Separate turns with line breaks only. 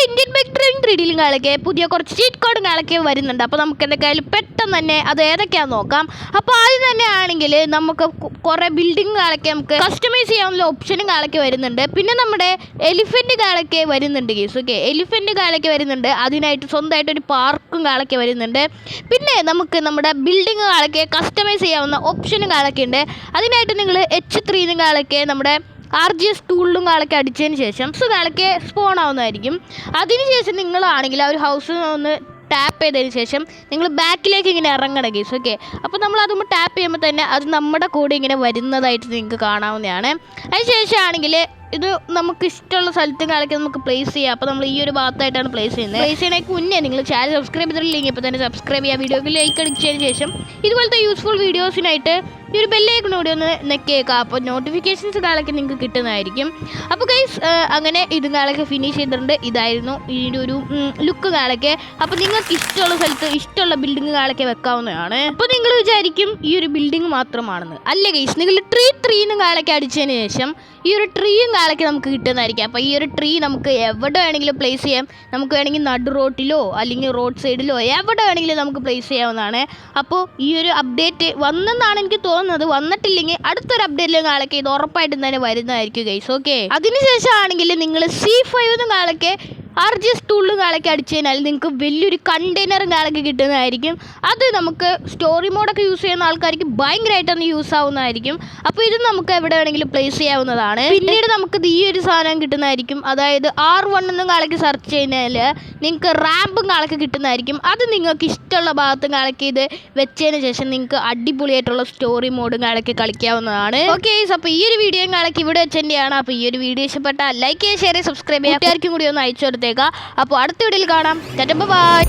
നമ്മുടെ Indian bike train റീഡിലും പുതിയ കുറച്ച് ചീറ്റ് കോഡും കാലൊക്കെ വരുന്നുണ്ട്. അപ്പോൾ നമുക്ക് എന്തൊക്കെയായാലും പെട്ടെന്ന് തന്നെ അത് ഏതൊക്കെയാണെന്ന് നോക്കാം. അപ്പോൾ ആദ്യം തന്നെ ആണെങ്കിൽ നമുക്ക് കുറേ ബിൽഡിംഗ് കാലൊക്കെ നമുക്ക് കസ്റ്റമൈസ് ചെയ്യാനുള്ള ഓപ്ഷനും കാലൊക്കെ വരുന്നുണ്ട്. പിന്നെ നമ്മുടെ എലിഫന്റ് കാലൊക്കെ വരുന്നുണ്ട് കേസ് ഓക്കെ എലിഫന്റ് കാലൊക്കെ വരുന്നുണ്ട്. അതിനായിട്ട് സ്വന്തമായിട്ട് ഒരു പാർക്കും കാലൊക്കെ വരുന്നുണ്ട്. പിന്നെ നമുക്ക് നമ്മുടെ ബിൽഡിംഗ് കാലൊക്കെ കസ്റ്റമൈസ് ചെയ്യാവുന്ന ഓപ്ഷനും കാലൊക്കെ ഉണ്ട്. അതിനായിട്ട് നിങ്ങൾ എച്ച് ത്രീ കാലൊക്കെ നമ്മുടെ ആർ ജി എസ് ടൂളിലും കാലൊക്കെ അടിച്ചതിന് ശേഷം സോ കാലൊക്കെ സ്പോൺ ആവുന്നതായിരിക്കും. അതിനുശേഷം നിങ്ങളാണെങ്കിൽ ആ ഒരു ഹൗസ് ഒന്ന് ടാപ്പ് ചെയ്തതിന് ശേഷം നിങ്ങൾ ബാക്കിലേക്ക് ഇങ്ങനെ ഇറങ്ങണം കേസ് ഓക്കെ അപ്പോൾ നമ്മൾ അതുമ്പോൾ ടാപ്പ് ചെയ്യുമ്പോൾ തന്നെ അത് നമ്മുടെ കൂടെ ഇങ്ങനെ വരുന്നതായിട്ട് നിങ്ങൾക്ക് കാണാവുന്നതാണ്. അതിനുശേഷം ആണെങ്കിൽ ഇത് നമുക്ക് ഇഷ്ടമുള്ള സ്ഥലത്തും കാലൊക്കെ നമുക്ക് പ്ലേസ് ചെയ്യാം. അപ്പോൾ നമ്മൾ ഈ ഒരു ഭാഗത്തായിട്ടാണ് പ്ലേസ് ചെയ്യുന്നത്. പ്ലേസ് ചെയ്യുന്നതിന് മുന്നേ നിങ്ങൾ ചാനൽ സബ്സ്ക്രൈബ് ചെയ്തിട്ടില്ലെങ്കിൽ ഇപ്പോൾ തന്നെ സബ്സ്ക്രൈബ് ചെയ്യുക. വീഡിയോക്ക് ലൈക്ക് അടിച്ചതിന് ശേഷം ഇതുപോലത്തെ യൂസ്ഫുൾ വീഡിയോസിനായിട്ട് ഈ ഒരു ബെല്ലൈക്കൺ കൂടി ഒന്ന് നെക്കേക്കാം അപ്പോൾ നോട്ടിഫിക്കേഷൻസ് കാലൊക്കെ നിങ്ങൾക്ക് കിട്ടുന്നതായിരിക്കും. അപ്പോൾ ഗൈസ് അങ്ങനെ ഇതും കാലൊക്കെ ഫിനിഷ് ചെയ്തിട്ടുണ്ട്. ഇതായിരുന്നു ഇതിന്റെ ഒരു അപ്പൊ അപ്പോൾ നിങ്ങൾക്ക് ഇഷ്ടമുള്ള സ്ഥലത്ത് ഇഷ്ടമുള്ള ബിൽഡിംഗ് കാലൊക്കെ വെക്കാവുന്നതാണ്. അപ്പോൾ നിങ്ങൾ വിചാരിക്കും ഈ ഒരു ബിൽഡിംഗ് മാത്രമാണെന്ന്. അല്ല ഗൈസ് നിങ്ങൾ ട്രീ ത്രീന്നും കാലൊക്കെ അടിച്ചതിന് ശേഷം ഈ ഒരു ട്രീയും കാലൊക്കെ നമുക്ക് കിട്ടുന്നതായിരിക്കും. അപ്പോൾ ഈ ഒരു ട്രീ നമുക്ക് എവിടെ വേണമെങ്കിലും പ്ലേസ് ചെയ്യാം. നമുക്ക് വേണമെങ്കിൽ നടു റോട്ടിലോ അല്ലെങ്കിൽ റോഡ് സൈഡിലോ എവിടെ വേണമെങ്കിലും നമുക്ക് പ്ലേസ് ചെയ്യാവുന്നതാണ്. അപ്പോൾ ഈ ഒരു അപ്ഡേറ്റ് വന്നെന്നാണ് എനിക്ക് തോന്നുന്നത്. വന്നിട്ടില്ലെങ്കിൽ അടുത്തൊരു അപ്ഡേറ്റിലും കാലൊക്കെ ഇത് ഉറപ്പായിട്ടും തന്നെ വരുന്നതായിരിക്കും ഗൈസ് ഓക്കെ അതിനുശേഷം ആണെങ്കിൽ നിങ്ങൾ സി ഫൈവ് കാലൊക്കെ ആർ ജി എസ് ടൂളിൽ കാലൊക്കെ അടിച്ചു കഴിഞ്ഞാൽ നിങ്ങൾക്ക് വലിയൊരു കണ്ടെയ്നറും കാലൊക്കെ കിട്ടുന്നതായിരിക്കും. അത് നമുക്ക് സ്റ്റോറി മോഡൊക്കെ യൂസ് ചെയ്യുന്ന ആൾക്കാർക്ക് ഭയങ്കരമായിട്ടൊന്ന് യൂസ് ആവുന്നതായിരിക്കും. അപ്പോൾ ഇത് നമുക്ക് എവിടെ വേണമെങ്കിലും പ്ലേസ് ചെയ്യാവുന്നതാണ്. പിന്നീട് നമുക്ക് ഈ ഒരു സാധനം കിട്ടുന്നതായിരിക്കും. അതായത് ആർ വൺ എന്നും കാലൊക്കെ സെർച്ച് ചെയ്യുന്നതിൽ നിങ്ങൾക്ക് റാമ്പും കാലൊക്കെ കിട്ടുന്നതായിരിക്കും. അത് നിങ്ങൾക്ക് ഇഷ്ടമുള്ള ഭാഗത്തും കാലൊക്കെ ഇത് വെച്ചതിന് ശേഷം നിങ്ങൾക്ക് അടിപൊളിയായിട്ടുള്ള സ്റ്റോറി മോഡും കാലൊക്കെ കളിക്കാവുന്നതാണ്. ഓക്കെ അപ്പോൾ ഈ ഒരു വീഡിയോയും കാലൊക്കെ ഇവിടെ വെച്ചതിന്റെയാണ്. അപ്പോൾ ഈ ഒരു വീഡിയോ ഇഷ്ടപ്പെട്ടാൽ ലൈക്ക് ചെയ്യുക ഷെയർ ചെയ്യുക സബ്സ്ക്രൈബ് ചെയ്യുക. കൂടി ഒന്ന് അയച്ചു വരുമ്പോഴത്തേക്ക് അപ്പോൾ അടുത്ത വീഡിയോയിൽ കാണാം. ബൈ